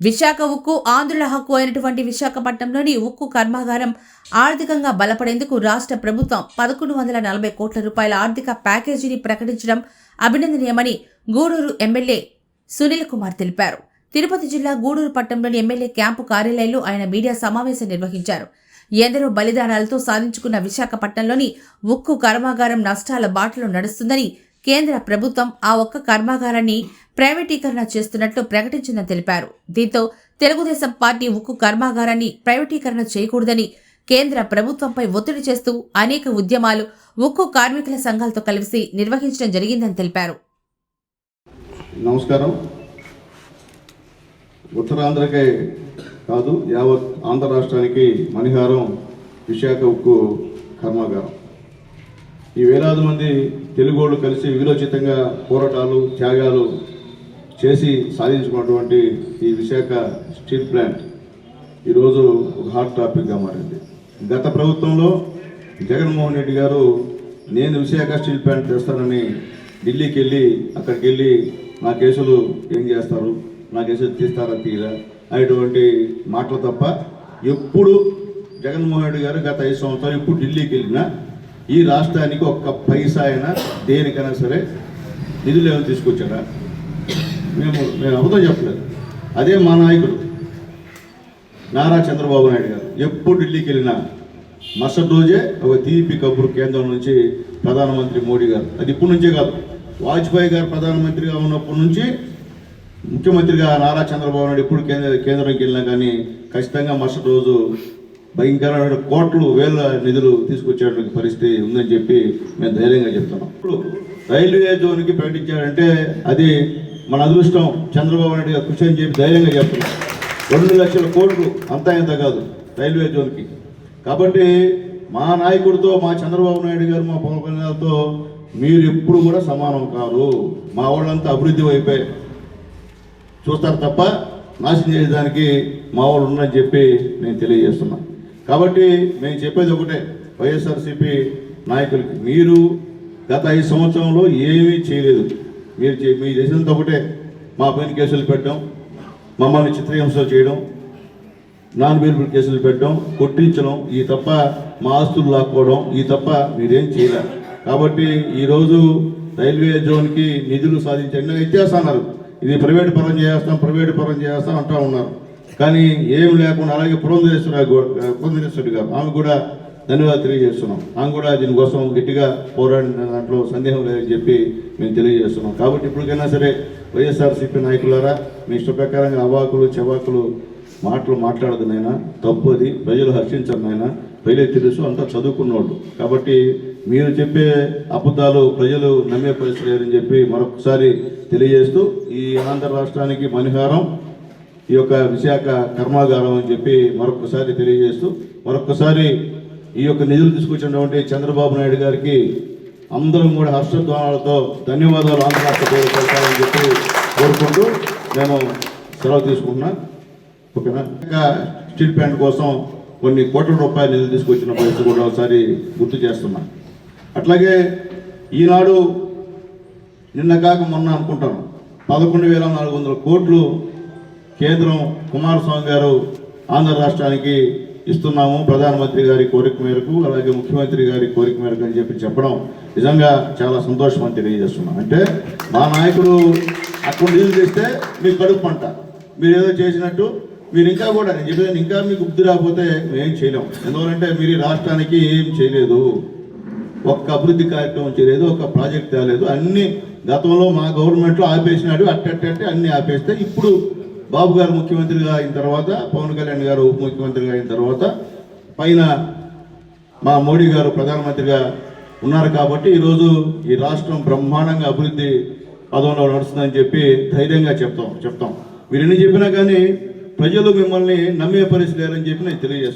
విశాఖ ఉక్కు ఆంధ్రుల హక్కు అయినటువంటి విశాఖపట్నంలోని ఉక్కు కర్మాగారం ఆర్థికంగా బలపడేందుకు రాష్ట్ర ప్రభుత్వం పదకొండు వందల నలభై కోట్ల రూపాయల ఆర్థిక ప్యాకేజీని ప్రకటించడం అభినందనీయమని గూడూరు ఎమ్మెల్యే సునీల్ కుమార్ తెలిపారు. తిరుపతి జిల్లా గూడూరు పట్టణంలోని ఎమ్మెల్యే క్యాంపు కార్యాలయంలో ఆయన మీడియా సమావేశం నిర్వహించారు. ఎందరో బలిదానాలతో సాధించుకున్న విశాఖపట్నంలోని ఉక్కు కర్మాగారం నష్టాల బాటలో నడుస్తుందని కేంద్ర ప్రభుత్వం ఆ ఒక్క కర్మాగారాన్ని ప్రైవేటీకరణ చేస్తున్నట్లు ప్రకటించిందని తెలిపారు. దీంతో తెలుగుదేశం పార్టీ ఉక్కు కర్మాగారాన్ని ప్రైవేటీకరణ చేయకూడదని కేంద్ర ప్రభుత్వంపై ఒత్తిడి చేస్తూ అనేక ఉద్యమాలు ఉక్కు కార్మికుల సంఘాలతో కలిసి నిర్వహించడం జరిగిందని తెలిపారు. నమస్కారం. ఉత్తరాంధ్రకే కాదు యావత్ ఆంధ్ర రాష్ట్రానికి మణిహారం విశాఖ ఉక్కు కర్మాగారం. ఈ వేలాది మంది తెలుగోళ్ళు కలిసి విరోచితంగా పోరాటాలు త్యాగాలు చేసి సాధించుకున్నటువంటి ఈ విశాఖ స్టీల్ ప్లాంట్ ఈరోజు ఒక హాట్ టాపిక్గా మారింది. గత ప్రభుత్వంలో జగన్మోహన్ రెడ్డి గారు నేను విశాఖ స్టీల్ ప్లాంట్ తెస్తానని ఢిల్లీకి వెళ్ళి అక్కడికి వెళ్ళి నా కేసులు ఏం చేస్తారు? నా కేసులు తీస్తారా తీరా అనేటువంటి మాటలు తప్ప ఎప్పుడు జగన్మోహన్ రెడ్డి గారు గత ఐదు సంవత్సరాలు ఇప్పుడు ఢిల్లీకి వెళ్ళినా ఈ రాష్ట్రానికి ఒక్క పైసా అయినా దేనికైనా సరే నిధులు ఏమైనా తీసుకొచ్చారా మేము మేము అబద్ధం చెప్పలేదు. అదే మా నాయకుడు నారా చంద్రబాబు నాయుడు గారు. ఎప్పుడు ఢిల్లీకి వెళ్ళినా మరుసటి రోజే ఒక తీపి కబురు కేంద్రం నుంచి ప్రధానమంత్రి మోడీ గారు. అది ఇప్పటి నుంచే కాదు. వాజ్పేయి గారు ప్రధానమంత్రిగా ఉన్నప్పటి నుంచి ముఖ్యమంత్రిగా నారా చంద్రబాబు నాయుడు ఎప్పుడు కేంద్ర కేంద్రంకి వెళ్ళినా కానీ ఖచ్చితంగా మరుసటి రోజు భయంకరమైన కోట్లు వేల నిధులు తీసుకొచ్చేటువంటి పరిస్థితి ఉందని చెప్పి మేము ధైర్యంగా చెప్తున్నాం. ఇప్పుడు రైల్వే జోన్కి ప్రకటించారంటే అది మన అదృష్టం చంద్రబాబు నాయుడు గారు కృషి అని చెప్పి ధైర్యంగా చెప్తున్నాం రెండు లక్షల కోట్లు అంతా ఇంత కాదు రైల్వే జోన్కి. కాబట్టి మా నాయకుడితో మా చంద్రబాబు నాయుడు గారు మా పవన్ కళ్యాణ్తో మీరు ఎప్పుడు కూడా సమానం కాదు మా వాళ్ళంతా అభివృద్ధి వైపే. చూస్తారు తప్ప నాశనం చేయడానికి మా వాళ్ళు ఉన్నారని చెప్పి నేను తెలియజేస్తున్నా. కాబట్టి మేము చెప్పేది ఒకటే వైఎస్ఆర్సీపీ నాయకులకి మీరు గత ఐదు సంవత్సరంలో ఏమీ చేయలేదు. మీరు చే- మీరు ఒకటే. మా పైన కేసులు పెట్టడం మమ్మల్ని చిత్రహింస చేయడం నాన్ బెయిలబుల్ కేసులు పెట్టడం కొట్టించడం ఈ తప్ప మా ఆస్తులు లాక్కోవడం ఈ తప్ప మీరేం చేయలేరు. కాబట్టి ఈరోజు రైల్వే జోన్కి నిధులు సాధించండి ఇచ్చేస్తున్నారు ఇది ప్రైవేట్ పరం చేస్తాం ప్రైవేట్ పరం చేస్తాం అంటూ ఉన్నారు. కానీ ఏం లేకుండా అలాగే పురంధరేశ్వర పురంధరేశ్వరి గారు ఆమె కూడా ధన్యవాదాలు తెలియజేస్తున్నాం. ఆమె కూడా దీనికోసం గట్టిగా పోరాడిన దాంట్లో సందేహం లేదని చెప్పి మేము తెలియజేస్తున్నాం. కాబట్టి ఇప్పటికైనా సరే వైఎస్ఆర్సీపీ నాయకులారా మీ ఇష్ట ప్రకారంగా అవాకులు చెవాకులు మాటలు మాట్లాడదు నాయన. తప్పు అది. ప్రజలు హర్షించరు నాయన. ప్రజలే తెలుసు అంతా చదువుకున్నోళ్ళు. కాబట్టి మీరు చెప్పే అబద్ధాలు ప్రజలు నమ్మే పరిస్థితి లేదని చెప్పి మరొకసారి తెలియజేస్తూ ఈ ఆంధ్ర రాష్ట్రానికి మణిహారం ఈ యొక్క విశాఖ కర్మాగారం అని చెప్పి మరొకసారి తెలియజేస్తూ మరొకసారి ఈ యొక్క నిధులు తీసుకొచ్చినటువంటి చంద్రబాబు నాయుడు గారికి అందరం కూడా హర్షధ్వానాలతో ధన్యవాదాలు ఆంధ్ర రాష్ట్ర పేరు చెప్పి కోరుకుంటూ మేము సెలవు తీసుకుంటున్నా. ఓకేనా? ఇంకా స్టీల్ ప్లాంట్ కోసం కొన్ని కోట్ల రూపాయలు నిధులు తీసుకొచ్చిన పరిస్థితి కూడా ఒకసారి గుర్తు చేస్తున్నా. అట్లాగే ఈనాడు నిన్న కాక మొన్న అనుకుంటాను పదకొండు వేల నాలుగు వందల కోట్లు కేంద్రం కుమారస్వామి గారు ఆంధ్ర రాష్ట్రానికి ఇస్తున్నాము ప్రధానమంత్రి గారి కోరిక మేరకు అలాగే ముఖ్యమంత్రి గారి కోరిక మేరకు అని చెప్పి చెప్పడం నిజంగా చాలా సంతోషం అని తెలియజేస్తున్నాం. అంటే మా నాయకుడు అక్కడ నిధులు తెస్తే మీకు కడుపు పంట. మీరు ఏదో చేసినట్టు మీరు ఇంకా కూడా నేను చెప్పేది ఇంకా మీకు బుద్ధి రాకపోతే మేమేం చేయలేం. ఎందువలంటే మీరు రాష్ట్రానికి ఏం చేయలేదు. ఒక్క అభివృద్ధి కార్యక్రమం చేయలేదు ఒక ప్రాజెక్ట్ తేలేదు. అన్ని గతంలో మా గవర్నమెంట్లో ఆపేసినాడు అట్టట్టే అన్ని ఆపేస్తే ఇప్పుడు బాబు గారు ముఖ్యమంత్రిగా అయిన తర్వాత పవన్ కళ్యాణ్ గారు ఉప ముఖ్యమంత్రిగా అయిన తర్వాత పైన మా మోడీ గారు ప్రధానమంత్రిగా ఉన్నారు కాబట్టి ఈరోజు ఈ రాష్ట్రం బ్రహ్మాండంగా అభివృద్ధి పదంలో నడుస్తుందని చెప్పి ధైర్యంగా చెప్తాం చెప్తాం. మీరు ఎన్ని చెప్పినా కానీ ప్రజలు మిమ్మల్ని నమ్మే పరిస్థితి లేరని చెప్పి నేను తెలియజేస్తాను